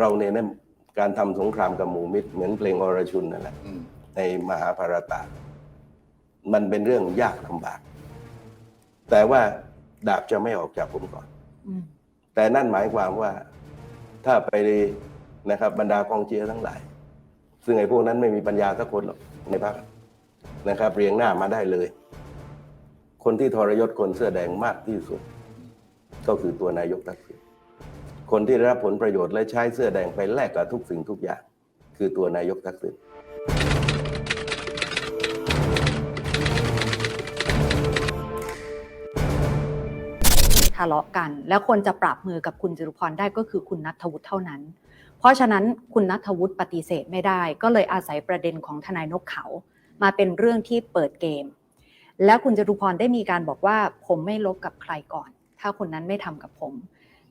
เราเนี่ยนะการทำสงครามกับหมู่มิตร เหมือนเพลงอรชุนนั่นแหละ อืมในมหาภารตะ มันเป็นเรื่องยากลำบาก แต่ว่าดาบจะไม่ออกจากผมก่อน อืมแต่นั่นหมายความว่าถ้าไปนะครับบรรดากองเชียร์ทั้งหลาย ซึ่งไอ้พวกนั้นไม่มีปัญญาสักคนหรอกในพรรคนะครับ เรียงหน้ามาได้เลย คนที่ทรยศคนเสื้อแดงมากที่สุด ก็คือตัวนายกทักษิณ คนที่ได้รับผลประโยชน์และใช้เสื้อแดงไปแลกกับทุกสิ่งทุกอย่าง คือตัวนายกทักษิณทะเลาะกัน แล้วคนจะปรับมือกับคุณจตุพรได้ก็คือคุณนัทวุฒิเท่านั้น เพราะฉะนั้นคุณนัทวุฒิปฏิเสธไม่ได้ ก็เลยอาศัยประเด็นของทนายนกเขา มาเป็นเรื่องที่เปิดเกม แล้วคุณจตุพรได้มีการบอกว่าผมไม่ลบกับใครก่อน ถ้าคนนั้นไม่ทำกับผม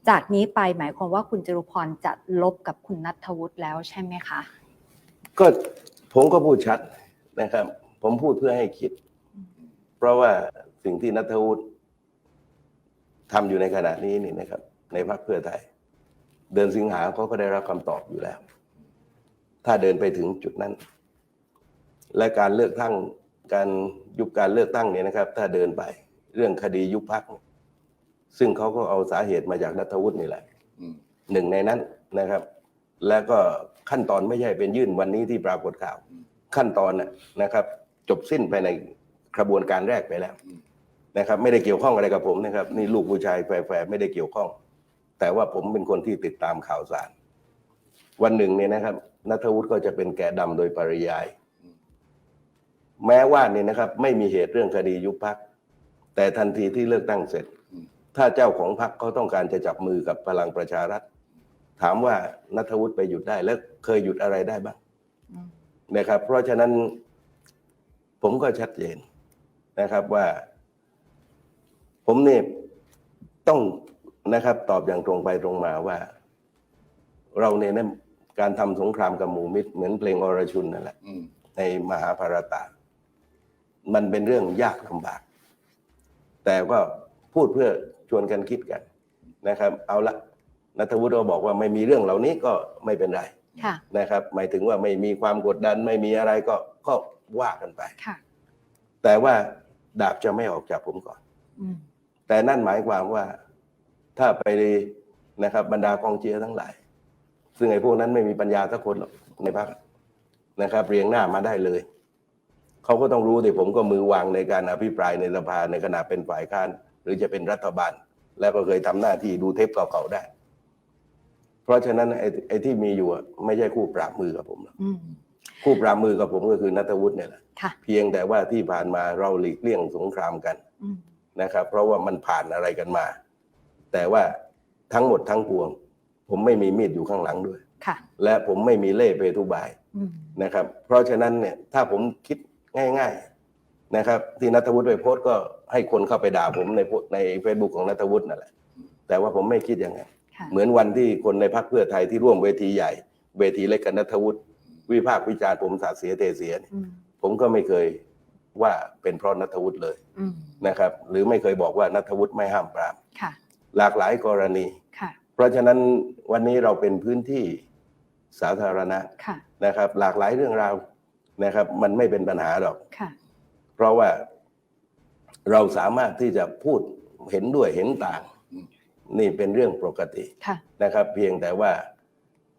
จากนี้ไปหมายความว่าคุณจตุพรจะลบกับคุณนัทวุฒิแล้วใช่ไหมคะ ก็ผมก็พูดชัดนะครับ ผมพูดเพื่อให้คิด เพราะว่าสิ่งที่นัทวุฒิทำอยู่ในขณะนี้นี่นะครับ ในพรรคเพื่อไทย เดือนสิงหาเขาก็ได้รับคำตอบอยู่แล้ว ถ้าเดินไปถึงจุดนั้น และการเลือกตั้งการยุบการเลือกตั้งเนี่ยนะครับ ถ้าเดินไปเรื่องคดียุบพัก ซึ่งเขาก็เอาสาเหตุมาจากนัทวุฒินี่แหละอืมหนึ่งในนั้นนะครับ แล้วก็ขั้นตอนไม่ใช่เป็นยื่นวันนี้ที่ปรากฏข่าว ขั้นตอนน่ะนะครับ จบสิ้นไปในกระบวนการแรกไปแล้วอืมนะครับ ไม่ได้เกี่ยวข้องอะไรกับผมนะครับ นี่ลูกผู้ชายแฝงไม่ได้เกี่ยวข้อง แต่ว่าผมเป็นคนที่ติดตามข่าวสาร วันหนึ่งเนี่ยนะครับนัทวุฒิก็จะเป็นแกะดำโดยปริยาย แม้ว่าเนี่ยนะครับ ไม่มีเหตุเรื่องคดียุบพักแต่ทันทีที่เลือกตั้งเสร็จอืม ถ้าเจ้าของพรรคเขาต้องการจะจับมือกับพลังประชารัฐ ถามว่านัทวุฒิไปหยุดได้แล้วเคยหยุดอะไรได้บ้างนะครับ เพราะฉะนั้นผมก็ชัดเจนนะครับว่า ผมเนี่ยต้องนะครับตอบอย่างตรงไปตรงมาว่า เราเนี่ยนะการทำสงครามกับหมูมิตรเหมือนเพลงอรชุนนั่นแหละในมหาภารตะมันเป็นเรื่องยากลำบาก แต่ก็พูดเพื่อ ชวนกันคิดกันนะครับ เอาละนัทวุฒิก็บอกว่าไม่มีเรื่องเหล่านี้ก็ไม่เป็นไรค่ะนะครับ หมายถึงว่าไม่มีความกดดันไม่มีอะไรก็ก็ว่ากันไปค่ะแต่ว่าดาบจะไม่ออกจากผมก่อนอืมแต่นั่นหมายความว่าถ้าไปนะครับ บรรดากองเชียร์ทั้งหลาย ซึ่งไอ้พวกนั้นไม่มีปัญญาสักคนหรอกในพรรคนะครับ เรียงหน้ามาได้เลยเขาก็ต้องรู้แต่ผมก็มือวางในการอภิปรายในสภาในขณะเป็นฝ่ายค้าน หรือจะเป็นรัฐบาล แล้วก็เคยทำหน้าที่ดูเทปเก่าๆได้ เพราะฉะนั้นไอ้ไอ้ที่มีอยู่อะไม่ใช่คู่ปราบมือกับผมหรอกอืมคู่ปราบมือกับผมก็คือนัทวุฒิเนี่ยแหละค่ะเพียงแต่ว่าที่ผ่านมาเราหลีกเลี่ยงสงครามกันอืมนะครับ เพราะว่ามันผ่านอะไรกันมา แต่ว่าทั้งหมดทั้งปวง ผมไม่มีมีดอยู่ข้างหลังด้วยค่ะและผมไม่มีเล่ห์เพทุบายอืมนะครับ เพราะฉะนั้นเนี่ย ถ้าผมคิดง่าย ๆ นะครับ ที่นัทวุฒิไปโพสต์ก็ให้คนเข้าไปด่าผมในโพสต์ในเฟซบุ๊กของนัทวุฒินั่นแหละ แต่ว่าผมไม่คิดอย่างนั้นค่ะเหมือนวันที่คนในพรรคเพื่อไทยที่ร่วมเวทีใหญ่ เวทีเล็กกับนัทวุฒิวิพากษ์วิจารณ์ผมสาดเสียเทเสียเนี่ยอืมผมก็ไม่เคยว่าเป็นเพราะนัทวุฒิเลยอืมนะครับ หรือไม่เคยบอกว่านัทวุฒิไม่ห้ามปราม ค่ะหลากหลายกรณี ค่ะเพราะฉะนั้นวันนี้เราเป็นพื้นที่สาธารณะค่ะนะครับ หลากหลายเรื่องราวนะครับ มันไม่เป็นปัญหาหรอก ค่ะ เพราะว่าเราสามารถที่จะพูดเห็นด้วยเห็นต่างอืมนี่เป็นเรื่องปกติค่ะนะครับ เพียงแต่ว่า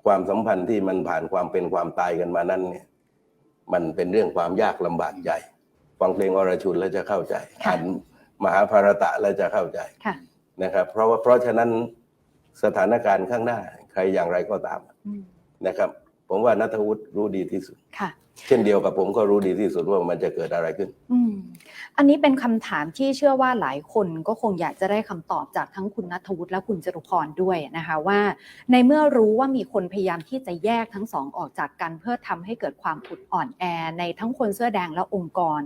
ความสัมพันธ์ที่มันผ่านความเป็นความตายกันมานั้นเนี่ย มันเป็นเรื่องความยากลำบากใจฟังเพลงอรชุนแล้วจะเข้าใจค่ะอ่านมหาภารตะแล้วจะเข้าใจค่ะนะครับ เพราะว่าเพราะฉะนั้นสถานการณ์ข้างหน้า ใครอย่างไรก็ตามอืมนะครับ ผมว่านัทวุฒิรู้ดีที่สุดค่ะ เช่นเดียวกับผมก็รู้ดีที่สุดว่ามันจะเกิดอะไรขึ้น อืมอันนี้เป็นคำถามที่เชื่อว่าหลายคนก็คงอยากจะได้คำตอบจากทั้งคุณนัทวุฒิและคุณจรุพรด้วยนะคะว่า ในเมื่อรู้ว่ามีคนพยายามที่จะแยกทั้งสองออกจากกันเพื่อทำให้เกิดความอุดอ่อนแอ ในทั้งคนเสื้อแดงและองค์กร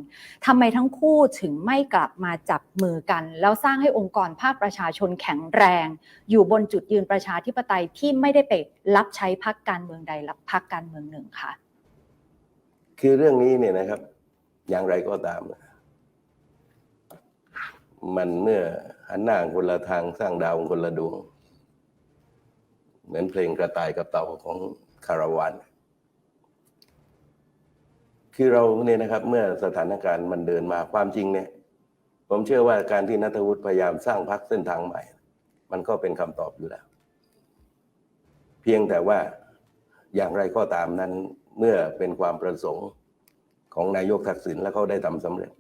ทำไมทั้งคู่ถึงไม่กลับมาจับมือกัน แล้วสร้างให้องค์กรภาคประชาชนแข็งแรง อยู่บนจุดยืนประชาธิปไตยที่ไม่ได้ไปรับใช้พักการเมืองใดรับพักการเมืองหนึ่งค่ะ คือเรื่องนี้เนี่ยนะครับ อย่างไรก็ตาม มันเมื่อหันหน้าคนละทางสร้างดาวคนละดวง เหมือนเพลงกระต่ายกับเต่าของคาราวานคือเราเนี่ยนะครับ เมื่อสถานการณ์มันเดินมาความจริงเนี่ย ผมเชื่อว่าการที่นัทวุฒิพยายามสร้างพรรคเส้นทางใหม่ มันก็เป็นคำตอบอยู่แล้ว เพียงแต่ว่าอย่างไรก็ตามนั้น เมื่อเป็นความประสงค์ของนายกทักษิณและเขาได้ทำสำเร็จ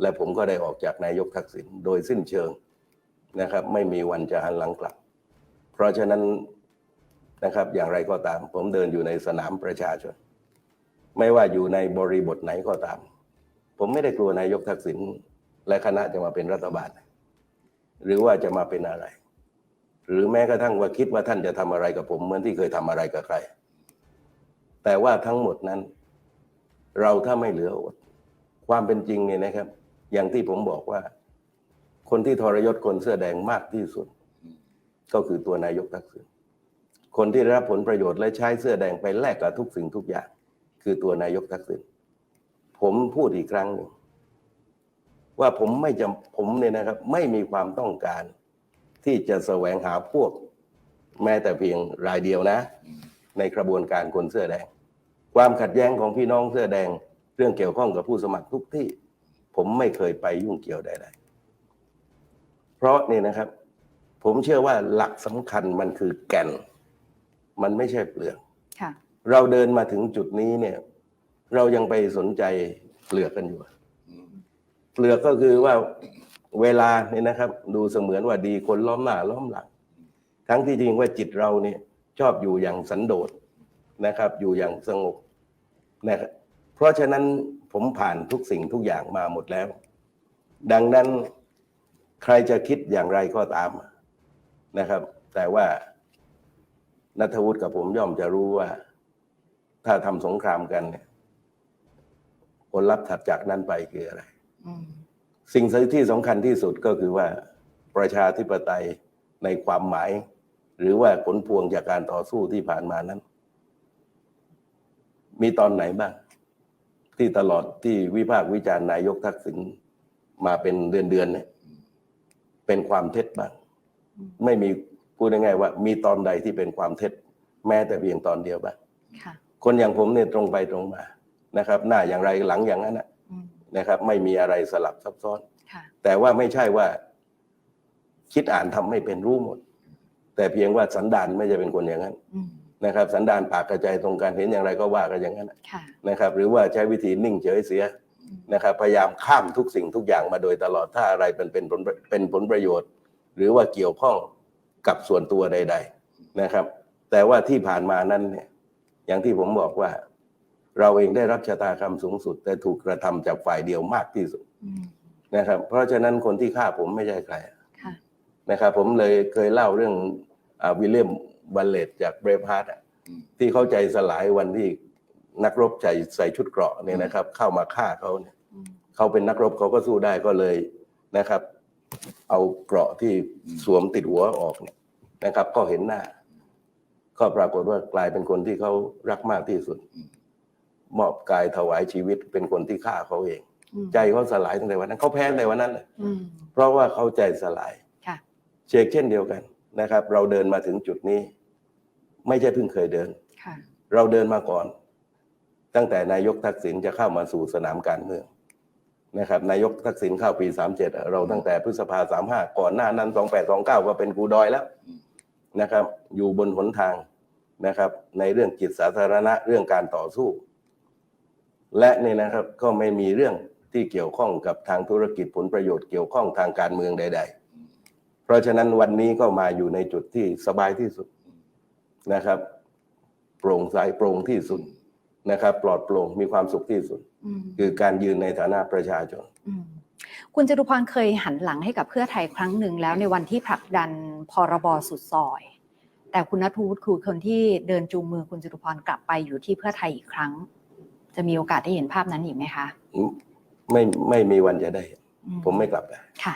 และผมก็ได้ออกจากนายกทักษิณโดยสิ้นเชิงนะครับ ไม่มีวันจะหันหลังกลับ เพราะฉะนั้นนะครับ อย่างไรก็ตาม ผมเดินอยู่ในสนามประชาชน ไม่ว่าอยู่ในบริบทไหนก็ตาม ผมไม่ได้กลัวนายกทักษิณและคณะจะมาเป็นรัฐบาล หรือว่าจะมาเป็นอะไร หรือแม้กระทั่งว่าคิดว่าท่านจะทำอะไรกับผมเหมือนที่เคยทำอะไรกับใคร แต่ว่าทั้งหมดนั้น เราถ้าไม่เหลืออด ความเป็นจริงเนี่ยนะครับ อย่างที่ผมบอกว่า คนที่ทรยศคนเสื้อแดงมากที่สุด ก็คือตัวนายกทักษิณคนที่ได้รับผลประโยชน์และใช้เสื้อแดงไปแลกกับทุกสิ่งทุกอย่าง คือตัวนายกทักษิณผมพูดอีกครั้งหนึ่งว่าผมไม่จำผมเนี่ยนะครับ ไม่มีความต้องการ ที่จะแสวงหาพวก แม้แต่เพียงรายเดียวนะ ในกระบวนการคนเสื้อแดง ความขัดแย้งของพี่น้องเสื้อแดง เรื่องเกี่ยวข้องกับผู้สมัครทุกที่ ผมไม่เคยไปยุ่งเกี่ยวใดๆเพราะนี่นะครับ ผมเชื่อว่าหลักสำคัญมันคือแก่น มันไม่ใช่เปลือกค่ะเราเดินมาถึงจุดนี้เนี่ย เรายังไปสนใจเปลือกกันอยู่เปลือกก็คือว่าเวลาเนี่ยนะครับ ดูเสมือนว่าดีคนล้อมหน้าล้อมหลัง ทั้งที่จริงว่าจิตเราเนี่ย ชอบอยู่อย่างสันโดษนะครับ อยู่อย่างสงบนะครับเพราะฉะนั้นผมผ่านทุกสิ่งทุกอย่างมาหมดแล้ว ดังนั้นใครจะคิดอย่างไรก็ตามนะครับ แต่ว่านัทวุฒิกับผมย่อมจะรู้ว่า ถ้าทำสงครามกันเนี่ยผลลัพธ์ถัดจากนั้นไปคืออะไรอืมสิ่งที่สำคัญที่สุดก็คือว่าประชาธิปไตยในความหมาย หรือว่าผลพวงจากการต่อสู้ที่ผ่านมานั้น มีตอนไหนบ้าง ที่ตลอดที่วิพากษ์วิจารณ์นายกทักษิณมาเป็นเดือนๆเนี่ยเป็นความเท็จบ้างอืมไม่มีพูดง่ายๆว่า มีตอนใดที่เป็นความเท็จ แม้แต่เพียงตอนเดียวบ้างค่ะคนอย่างผมเนี่ยตรงไปตรงมานะครับ หน้าอย่างไรหลังอย่างนั้นนะอืมนะครับ ไม่มีอะไรสลับซับซ้อนค่ะแต่ว่าไม่ใช่ว่า คิดอ่านทำไม่เป็นรู้หมด แต่เพียงว่าสันดานไม่ใช่เป็นคนอย่างนั้นอืมนะครับ สันดานปากกระจายตรงกันเห็นอย่างไรก็ว่ากันอย่างนั้นค่ะนะครับ หรือว่าใช้วิธีนิ่งเฉยเสียนะครับ พยายามข้ามทุกสิ่งทุกอย่างมาโดยตลอดถ้าอะไรเป็นเป็นผลเป็นผลประโยชน์ หรือว่าเกี่ยวข้องกับส่วนตัวใด ๆนะครับ แต่ว่าที่ผ่านมานั้นเนี่ยอย่างที่ผมบอกว่า เราเองได้รับชะตากรรมสูงสุด แต่ถูกกระทำจากฝ่ายเดียวมากที่สุดอืมนะครับ เพราะฉะนั้นคนที่ฆ่าผมไม่ใช่ใครค่ะนะครับ ผมเลยเคยเล่าเรื่องอา วิลเลียมบัลเลตจากเบรฟฮาร์ดอืมที่เข้าใจสลายวันที่นักรบใส่ใส่ชุดเกราะเนี่ยนะครับ เข้ามาฆ่าเขาเนี่ยอืมเขาเป็นนักรบเขาก็สู้ได้ก็เลยนะครับ เอาเกราะที่สวมติดหัวออกเนี่ยนะครับ ก็เห็นหน้า ก็ปรากฏว่ากลายเป็นคนที่เขารักมากที่สุด มอบกายถวายชีวิตเป็นคนที่ฆ่าเขาเองอืมใจเขาสลายตั้งแต่วันนั้นเขาแพ้ตั้งแต่วันนั้นเลยอืมเพราะว่าเขาใจสลายค่ะเชกเช่นเดียวกัน นะครับ เราเดินมาถึงจุดนี้ ไม่ใช่เพิ่งเคยเดินค่ะเราเดินมาก่อน ตั้งแต่นายกทักษิณจะเข้ามาสู่สนามการเมืองนะครับนายกทักษิณเข้าปีสามเจ็ดเราตั้งแต่พฤษภาสามห้าก่อนหน้านั้นสองแปดสองเก้าก็เป็นครูดอยแล้วนะครับ อยู่บนหนทางนะครับ ในเรื่องจิตสาธารณะเรื่องการต่อสู้ และเนี่ยนะครับก็ไม่มีเรื่องที่เกี่ยวข้องกับทางธุรกิจผลประโยชน์เกี่ยวข้องทางการเมืองใดๆเพ ราะฉะนั้นวันนี้ก็มาอยู่ในจุดที่สบายที่สุดนะครับ โปร่งใสโปร่งที่สุดนะครับ ปลอดโปร่งมีความสุขที่สุดอืมคือการยืนในฐานะประชาชนอืมคุณจตุพรเคยหันหลังให้กับเพื่อไทยครั้งหนึ่งแล้วในวันที่ผลักดันพรบสุดซอย แต่คุณนัทวุฒิคือคนที่เดินจูงมือคุณจตุพรกลับไปอยู่ที่เพื่อไทยอีกครั้ง จะมีโอกาสได้เห็นภาพนั้นอีกไหมคะ ไม่ไม่มีวันจะได้เห็นอื ผมไม่กลับนะค่ะ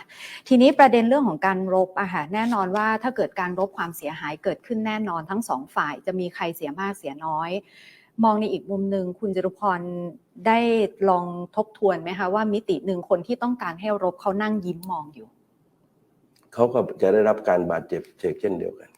ทีนี้ประเด็นเรื่องของการรบอะค่ะแน่นอนว่าถ้าเกิดการรบความเสียหายเกิดขึ้นแน่นอนทั้งสองฝ่ายจะมีใครเสียมากเสียน้อย มองในอีกมุมหนึ่งคุณจรุพรได้ลองทบทวนไหมคะว่ามิติหนึ่งคนที่ต้องการให้รบเขานั่งยิ้มมองอยู่ เขาก็จะได้รับการบาดเจ็บเช่นเดียวกัน